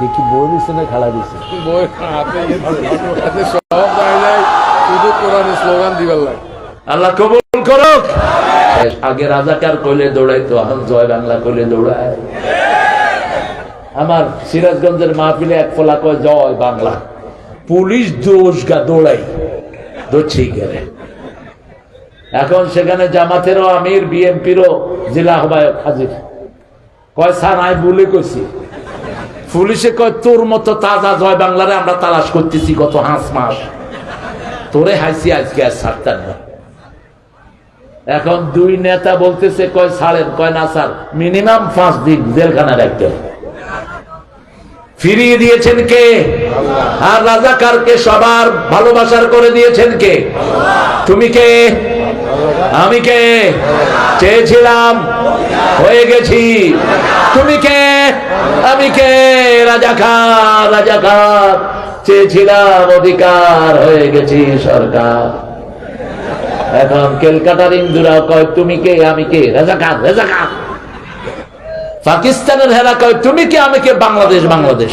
দেখি বই দিচ্ছে না খেলা দিচ্ছে বই হাতে হাতে সব জায়গায় শুধু কোরআনের স্লোগান দিবার লাগে। আল্লাহ কবুল করুক। আগে রাজাকার কইলে দৌড়াইতো এখন জয় বাংলা কইলে দৌড়ায়। আমার সিরাজগঞ্জের মাহফিলে এক ফলা কয় জয় বাংলা। পুলিশ দোষ গা দৌড়াই। গেলে। এখন সেখানে জামাতেরও আমির বিএনপিরও জেলা আহ্বায়ক হাজির। কয় স্যার আমি বলে কইছি। পুলিশে কয় তোর মতো তাজা জয় বাংলারে আমরা তালাশ করতেছি কত হাঁস মাস। তোরে হাসি আজকে আর ছাড়তাম না। এখন দুই নেতা বলতেছে কয় ছাড়েন। কয় না স্যার মিনিমাম পাঁচ দিন জেলখানা রাখতে। ফিরিয়ে দিয়েছেন কে? আর রাজাকারকে সবার ভালোবাসার করে দিয়েছেন কে? তুমি কে? আমি কে? চেয়েছিলাম, হয়ে গেছি। তুমি কে? আমি কে? রাজাকার রাজাকার চেয়েছিলাম, অধিকার হয়ে গেছি সরকার। এখন কেলকাতার ইন্দুরা কয়, তুমি কে? আমি কে? রাজাকার রাজাকার পাকিস্তানের হেরা কয়, তুমি কে? আমি কে? বাংলাদেশ বাংলাদেশ।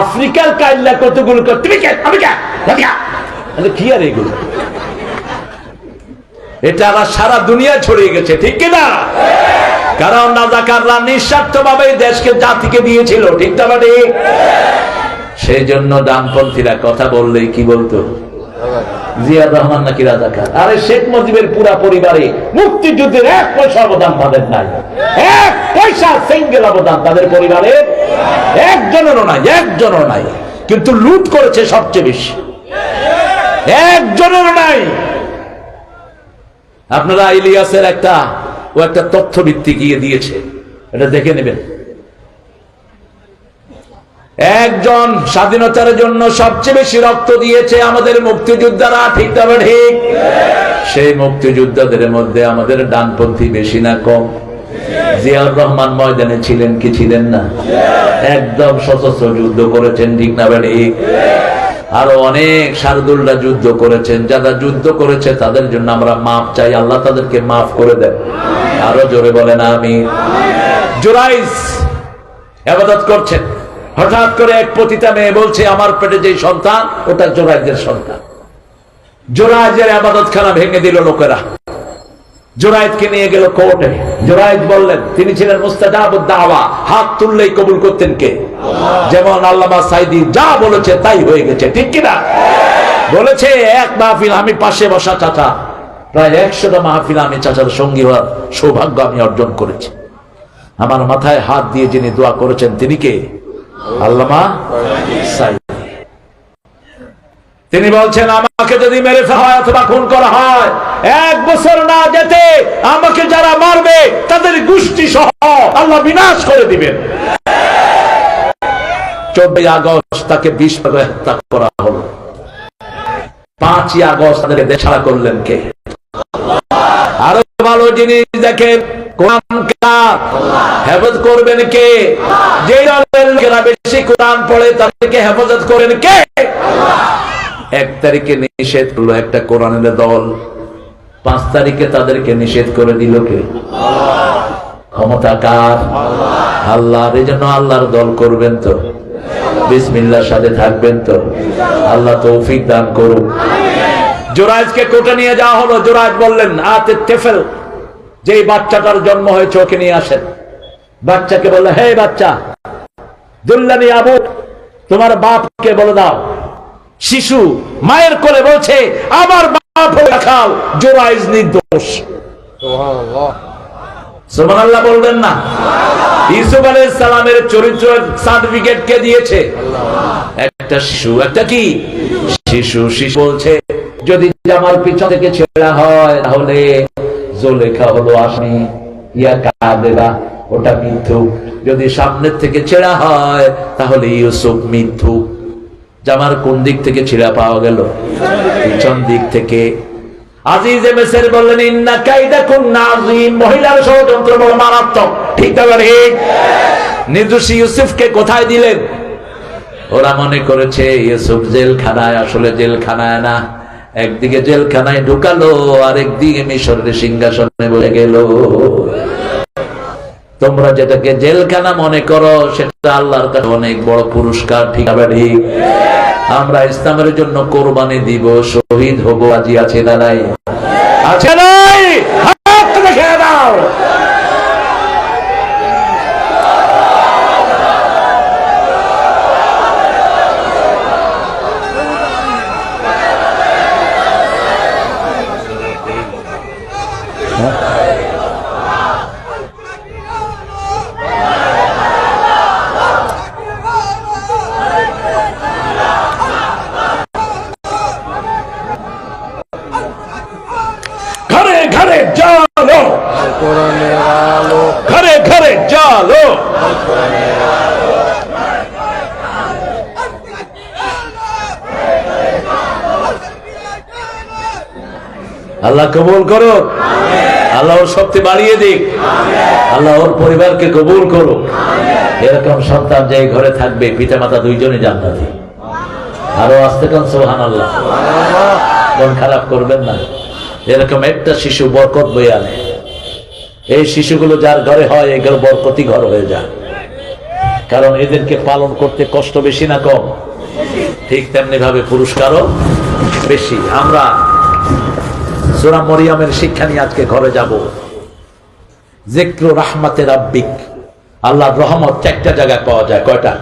আফ্রিকার কাইল্লা কতগুলো তুমি কে? আমি কে? তাহলে কি আর এগুলো? এটা আবার সারা দুনিয়া ছড়িয়ে গেছে, ঠিক কিনা? কারণ রাজাকাররা নিঃস্বার্থ ভাবে দেশকে, জাতিকে দিয়েছিল, ঠিক না ঠিক? সেই জন্য ডানপন্থীরা কথা বললেই কি বলতো? জিয়ার রহমান নাকি রাজাকার? আরে শেখ মুজিবের পুরা পরিবারে মুক্তিযুদ্ধের এক পয়সা অবদান তাদের নাই। এক পয়সা সিঙ্গেল অবদান তাদের পরিবারে একজনেরও নাই একজনেরও নাই। কিন্তু লুট করেছে সবচেয়ে বেশি। একজনেরও নাই। আপনারা ইলিয়াসের একটা, ও একটা তথ্য ভিত্তি গিয়ে দিয়েছে। এটা দেখে নেবেন। একজন স্বাধীনতার জন্য সবচেয়ে বেশি রক্ত দিয়েছে আমাদের মুক্তিযোদ্ধারা, ঠিক তবে ঠিক? সেই মুক্তিযোদ্ধাদের মধ্যে আমাদের ডানপন্থী বেশি না কম। জিয়াউর রহমান ময়দানে ছিলেন কি ছিলেন না? একদম সশস্ত্র যুদ্ধ করেছেন, ঠিক না ঠিক? আরও অনেক শারদুল্লাহ যুদ্ধ করেছেন, যারা যুদ্ধ করেছে তাদের জন্য আমরা মাফ চাই, আল্লাহ তাদেরকে মাফ করে দেন। আরও জোরে বলেন আমি জোরাইস আবাদত করছেন। হঠাৎ করে এক পতিতা মেয়ে বলছে, আমার পেটে যে সন্তান, ওটা জোরাইজের সন্তান। জোরাইজের আবাদত খানা ভেঙে দিল লোকেরা। নিয়ে গেল কোর্টে। বললেন, তিনি ছিলেন হাত তুললেই কবুল করতেন কে? যেমন আল্লামা সাইদি যা বলেছে তাই হয়ে গেছে, ঠিক কিনা? বলেছে, এক মাহফিল আমি পাশে বসা চাচা। প্রায় একশোটা মাহফিল আমি চাচার সঙ্গী হওয়ার সৌভাগ্য আমি অর্জন করেছি। আমার মাথায় হাত দিয়ে যিনি দোয়া করেছেন, তিনি কে? আল্লামা সাইদি। তিনি বলছেন, আমাকে যদি মেরে ফেলা হয় অথবা খুন করা হয়, এক বছর না যেতে আমাকে যারা মারবে, তাদের গোষ্ঠী সহ আল্লাহ বিনাশ করে দিবেন। চব্বিশ আগস্ট তাকে ভাগে হত্যা করা হলো। পাঁচই আগস্ট তাদেরকে দেশ ছাড়া করলেন কে? আরও ভালো জিনিস দেখেন হেফাজত করবেন কে? যে দলের লোকেরা বেশি কোরআন পড়ে তাদেরকে হেফাজত করেন কে? এক তারিখে নিষেধ করল একটা কোরআনের দল। পাঁচ তারিখে তাদেরকে নিষেধ করে দিল কে? ক্ষমতা কার? আল্লাহর। এই জন্য আল্লাহর দল করবেন তো। বিসমিল্লার সাথে থাকবেন তো। আল্লাহ তৌফিক দান করুন জোরাজকে কোটে নিয়ে যাওয়া হলো। জোরাজ বললেন, আতে তেফেল, যেই বাচ্চাটার জন্ম হয়েছে ওকে নিয়ে আসেন। বাচ্চাকে বললে, হে বাচ্চা দুল্লানি আবু, তোমার বাপকে বলে দাও। শিশু মায়ের কোলে বলছে আমার বাপ হয়ে রাখাল জোরাইজ নির্দোষ। আল্লাহ বলবেন না। আলাইহিস সালামের চরিত্র সার্টিফিকেট কে দিয়েছে? একটা শিশু একটা কি? শিশু শিশু বলছে যদি আমার পিছন থেকে ছেড়া হয় তাহলে জোলেখা হলো আসামি ইয়া কাদেরা ওটা মিথ্যু যদি সামনের থেকে ছেড়া হয় তাহলে ইউসুফ মিথ্যু জামার কোন দিক থেকে ছিঁড়া পাওয়া গেল? পিছন দিক থেকে। জেলখানায় একদিকে জেলখানায় ঢুকালো আর একদিকে মিশরের সিংহাসনে বলে গেল। তোমরা যেটাকে জেলখানা মনে করো, সেটা আল্লাহর কাছে অনেক বড় পুরস্কার, ঠিক ঠিক আমরা ইসলামের জন্য কোরবানি দিব শহীদ হব আজি আছে না নাই? আছে নাই? জালো। ঘরে ঘরে জালো। আল্লাহ কবুল করো আল্লাহ ওর শক্তি বাড়িয়ে দিক। আল্লাহ ওর পরিবারকে কবুল করো এরকম সন্তান যে ঘরে থাকবে পিতা মাতা দুইজনে জান্নাতি। আরও আসতে কান সোহান আল্লাহ মন খারাপ করবেন না। এরকম একটা শিশু বরকত বই আনে। এই শিশুগুলো যার ঘরে হয় এগুলো বরকতি ঘর হয়ে যায়। কারণ এদেরকে পালন করতে কষ্ট বেশি না কম? ঠিক তেমনি ভাবে পুরস্কারও বেশি। আমরা সুরা মরিয়মের শিক্ষা নিয়ে আজকে ঘরে যাব। জিক্রু রাহমাতের আব্বিক আল্লাহর রহমত চারটা জায়গায় পাওয়া যায়। কয়টা?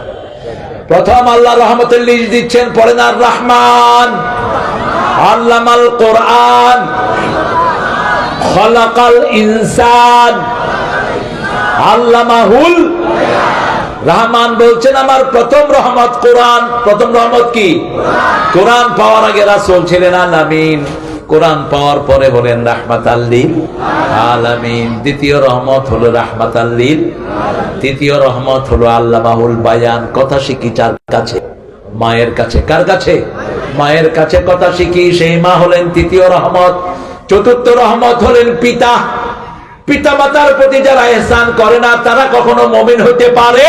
প্রথম, আল্লাহ রহমতের লিস্ট দিচ্ছেন পরে না রহমান আল্লামাল কোরআন। খলাকাল ইনসান। আল্লামাহুল রহমান বলছেন, আমার প্রথম রহমত কোরআন। প্রথম রহমত কি? কোরআন পাওয়ার আগে রাসূল ছিলেন আলামিন। কোরআন পাওয়ার পরে হলেন রাহমাত আল্লিল আলামিন। দ্বিতীয় রহমত হলো রাহমাত আল্লিল তৃতীয় রহমত হলো আল্লামাহুল বায়ান। কথা শিখি চার কাছে। মায়ের কাছে। কার কাছে? মায়ের কাছে কথা শিখি, সেই মা হলেন তৃতীয় রহমত। চতুর্থ রহমত হলেন পিতা। পিতা মাতার প্রতি যারা এহসান করে না, তারা কখনো মমিন হতে পারে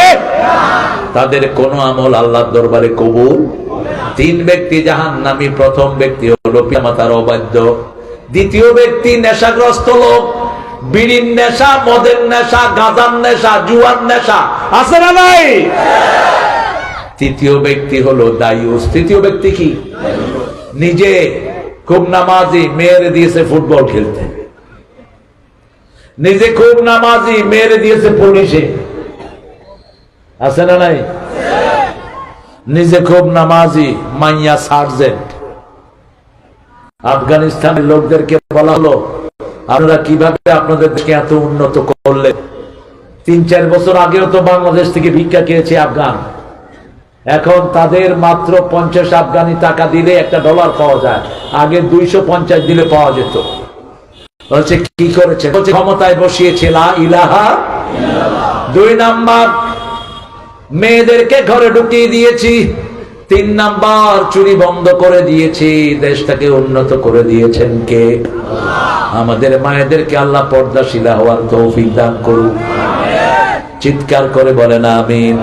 তাদের কোন আমল আল্লাহর দরবারে কবুল তিন ব্যক্তি জাহান নামি প্রথম ব্যক্তি হলো পিতা মাতার অবাধ্য। দ্বিতীয় ব্যক্তি নেশাগ্রস্ত লোক। বিড়ির নেশা, মদের নেশা, গাঁজার নেশা, জুয়ার নেশা। আছে না নাই? তৃতীয় ব্যক্তি হলো দায়ুস। তৃতীয় ব্যক্তি কি? নিজে খুব নামাজি মেয়েরে দিয়েছে ফুটবল খেলতে। নিজে খুব নামাজি মেয়েরে দিয়েছে পুলিশে। আছে না নাই? নিজে খুব নামাজি মাইয়া সার্জেন্ট। আফগানিস্তানের লোকদেরকে বলা হলো, আপনারা কীভাবে আপনাদের দেশকে এত উন্নত করলেন? তিন চার বছর আগেও তো বাংলাদেশ থেকে ভিক্ষা খেয়েছে আফগান। এখন তাদের মাত্র পঞ্চাশ আফগানি টাকা দিলে একটা ডলার পাওয়া যায়। আগে দুইশো পঞ্চাশ দিলে পাওয়া যেত। বলছে, কি করেছে বলছে, ক্ষমতায় বসিয়েছে ইলাহা দুই নাম্বার, মেয়েদেরকে ঘরে ঢুকিয়ে দিয়েছি। তিন নাম্বার, চুরি বন্ধ করে দিয়েছি। দেশটাকে উন্নত করে দিয়েছেন কে? আমাদের মায়েদেরকে আল্লাহ পর্দাশীলা হওয়ার তৌফিক দান করুন। চিৎকার করে বলেন, আমিন।